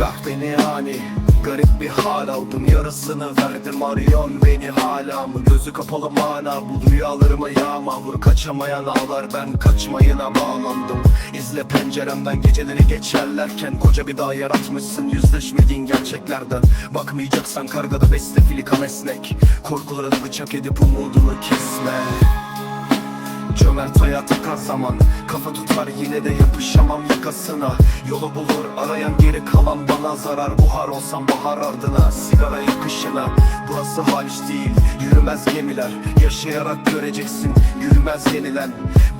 Bırak beni hani Garip bir hal aldım. Yarısını verdim Arıyorsun beni hala mı? Gözü kapalı mana bu rüyalarıma yağma? Vur kaçamayan ağlar ben kaçmayına bağlandım. İzle penceremden geceleri geçerlerken Koca bir dağ yaratmışsın. Yüzleşmediğin gerçeklerden Bakmayacaksan kargada besle filikan esnek. Korkularını bıçak edip umudunu kesme Cömert hayat akar zaman. Kafa tutar yine de yapışamam yakasına. Yolu bulur arayan geri kalan bana zarar. Buhar olsam bahar ardına Sigara yakışına. Burası haliç değil yürümez gemiler. Yaşayarak göreceksin yürümez yenilen.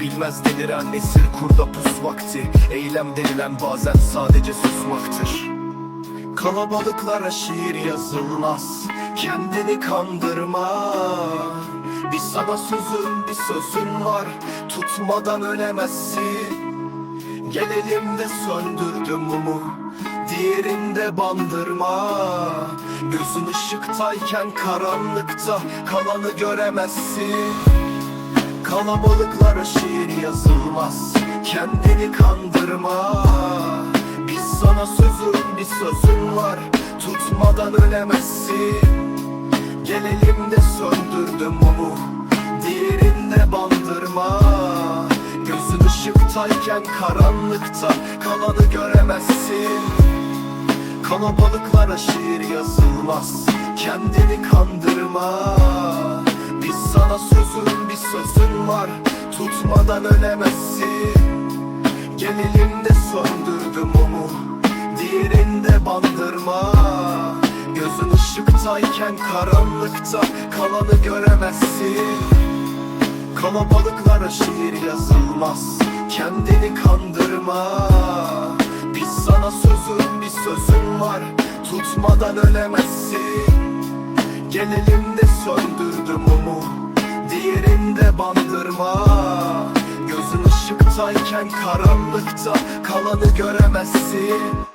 Bilmez deliren esir kurda pus vakti. Eylem denilen bazen sadece susmaktır. Kalabalıklara şiir yazılmaz. Kendini kandırma sana sözüm bir sözün var. Tutmadan ölemezsin. Gelelim de söndürdüm mumu Diğerinde bandırma. Gözün ışıktayken karanlıkta Kalanı göremezsin. Kalabalıklara şiir yazılmaz. Kendini kandırma. Biz sana sözüm bir sözün var. Tutmadan ölemezsin. Gelelim de söndürdüm mumu Diğerinde bandırma. Gözün ışıktayken karanlıkta Kalanı göremezsin. Kalabalıklara şiir yazılmaz Kendini kandırma. Biz sana sözüm bir sözün var Tutmadan ölemezsin. Gelelim de söndürdüm mumu Diğerinde bandırma. Gözün ışıktayken karanlıkta Kalanı göremezsin Kalabalıklara şiir yazılmaz. Kendini kandırma. Biz sana sözüm bir sözün var. Tutmadan ölemezsin. Gelelim de söndürdüm mumu Diğerinde bandırma. Gözün ışıktayken karanlıkta Kalanı göremezsin